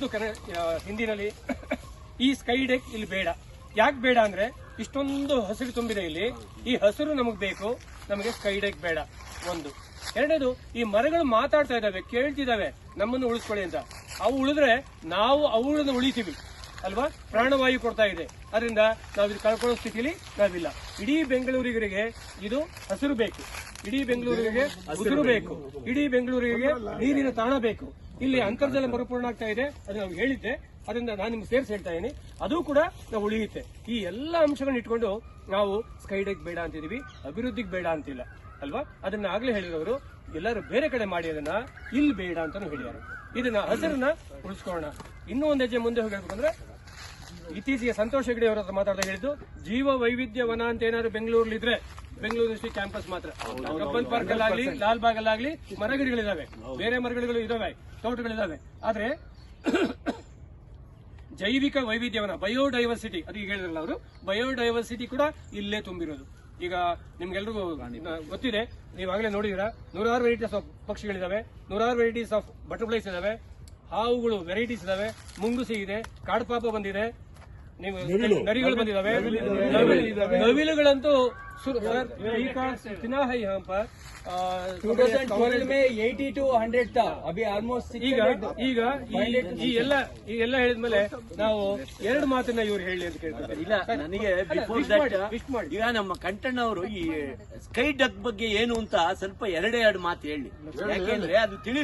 ಬರ್ದು ಕರೆ ಹಿಂದಿನಲ್ಲಿ, ಈ ಸ್ಕೈ ಡೆಕ್ ಇಲ್ಲಿ ಬೇಡ. ಯಾಕೆ ಬೇಡ ಅಂದ್ರೆ, ಇಷ್ಟೊಂದು ಹಸಿರು ತುಂಬಿದೆ ಇಲ್ಲಿ. ಈ ಹಸಿರು ನಮಗ್ ಬೇಕು, ನಮಗೆ ಸ್ಕೈ ಡೆಕ್ ಬೇಡ. ಒಂದು. ಎರಡನೇದು, ಈ ಮರಗಳು ಮಾತಾಡ್ತಾ ಇದಾವೆ ಕೇಳ್ತಿದಾವೆ ನಮ್ಮನ್ನು ಉಳಿಸ್ಕೊಳ್ಳಿ ಅಂತ. ಅವು ಉಳಿದ್ರೆ ನಾವು ಅವುಗಳನ್ನು ಉಳಿತೀವಿ. ಅಲ್ವಾ? ಪ್ರಾಣವಾಯು ಕೊಡ್ತಾ ಇದೆ. ಅದರಿಂದ ನಾವು ಇದು ಕಳ್ಕೊಳ್ಳೋ ಸ್ಥಿತಿಲಿ ನಾವಿಲ್ಲ. ಇಡೀ ಬೆಂಗಳೂರಿಗರಿಗೆ ಇದು ಹಸಿರು ಬೇಕು. ಇಡೀ ಬೆಂಗಳೂರಿಗೆ ಹಸಿರು ಬೇಕು. ಇಡೀ ಬೆಂಗಳೂರಿಗೆ ನೀರಿನ ತಾಣ ಬೇಕು. ಇಲ್ಲಿ ಅಂತರ್ಜಲ ಮರುಪೂರ್ಣ ಆಗ್ತಾ ಇದೆ ಅದು ನಾವು ಹೇಳಿದ್ದೆ ಅದರಿಂದ ನಾನು ನಿಮ್ಗೆ ಸೇರಿಸಿ ಹೇಳ್ತಾ ಇದ್ದೀನಿ ಅದು ಕೂಡ ನಾವು ಉಳಿಯುತ್ತೆ. ಈ ಎಲ್ಲ ಅಂಶಗಳನ್ನ ಇಟ್ಕೊಂಡು ನಾವು ಸ್ಕೈಡೆಕ್ ಬೇಡ ಅಂತಿದೀವಿ ಅಭಿವೃದ್ಧಿಗೆ ಬೇಡ ಅಂತಿಲ್ಲ ಅಲ್ವಾ? ಅದನ್ನ ಆಗ್ಲೇ ಹೇಳಿದವರು ಎಲ್ಲರೂ ಬೇರೆ ಕಡೆ ಮಾಡಿ ಅದನ್ನ ಇಲ್ಲಿ ಬೇಡ ಅಂತಾನು ಹೇಳಿದ್ದಾರೆ ಇದನ್ನ ಹಸಿರನ್ನ ಉಳಿಸ್ಕೊಳ್ಳೋಣ. ಇನ್ನೂ ಒಂದು ಹೆಜ್ಜೆ ಮುಂದೆ ಹೋಗಬೇಕಂದ್ರೆ ಇತ್ತೀಚೆಗೆ ಸಂತೋಷ್ ಹೆಗ್ಡೆ ಅವರ ಹತ್ರ ಮಾತಾಡ್ತಾ ಹೇಳಿದ್ದು ಜೀವ ವೈವಿಧ್ಯ ವನ ಅಂತ ಏನಾದ್ರು ಬೆಂಗಳೂರಲ್ಲಿ ಇದ್ರೆ ಬೆಂಗಳೂರು ಡಿಸ್ಟ್ರಿಕ್ಟ್ ಕ್ಯಾಂಪಸ್ ಮಾತ್ರ. ಕಬ್ಬನ್ ಪಾರ್ಕ್ ಅಲ್ಲಾಗ್ಲಿ ಲಾಲ್ ಬಾಗ್ ಅಲ್ಲಾಗ್ಲಿ ಮರಗಿಡಗಳಿದಾವೆ. ಬೇರೆ ಮರಗಿಡಗಳು ಇದಾವೆ. ತೋಟಗಳಿದಾವೆ ಆದರೆ ಜೈವಿಕ ವೈವಿಧ್ಯವನ ಬಯೋಡೈವರ್ಸಿಟಿ ಅದಕ್ಕೆ ಹೇಳಿದ್ರಲ್ಲ ಅವರು, ಬಯೋಡೈವರ್ಸಿಟಿ ಕೂಡ ಇಲ್ಲೇ ತುಂಬಿರೋದು. ಈಗ ನಿಮ್ಗೆಲ್ರಿಗೂ ಗೊತ್ತಿದೆ, ನೀವಾಗಲೇ ನೋಡಿದಿರ ನೂರಾರು ವೆರೈಟೀಸ್ ಆಫ್ ಪಕ್ಷಿಗಳಿದಾವೆ ನೂರಾರು ವೆರೈಟೀಸ್ ಆಫ್ ಬಟರ್ಫ್ಲೈಸ್ ಇದಾವೆ ಹಾವುಗಳು ವೆರೈಟೀಸ್ ಇದಾವೆ ಮುಂಗುಸಿ ಇದೆ ಕಾಡ್ಪಾಪ ಬಂದಿದೆ ನೀವು ನರಿಗಳು ಬಂದಿದಾವೆ ನವಿಲು- ನವಿಲುಗಳಂತೂ ಸುರ್- ಸರ್, ಈ ಕಾರ್ तिना है यहाँ पर आ, 2012 में 80 टू 100 था अभी ऑलमोस्ट ಈಗ ಈಗ ಈ- ಈ ಎಲ್ಲ ಈ ಎಲ್ಲ ಹೇಳಿದ್ಮೇಲೆ ನಾವು ಎರಡು ಮಾತನ್ನ ಇವ್ರು ಹೇಳಿ ಅಂತ ಕೇಳ್ತಾರೆ ಇಲ್ಲ ನನಗೆ ಬಿಫೋರ್ wish ದಟ್ ಮಾಡಿ, wish ಮಾಡಿ. ಈಗ ನಮ್ಮ ಕಂಟಣ್ಣ ಅವರು ಈ ಸ್ಕೈ ಡಕ್ ಬಗ್ಗೆ ಏನು ಅಂತ ಸ್ವಲ್ಪ ಎರಡೇ ಎರಡು ಮಾತು ಹೇಳಿ ಯಾಕೆಂದ್ರೆ ಅದು ತಿಳಿ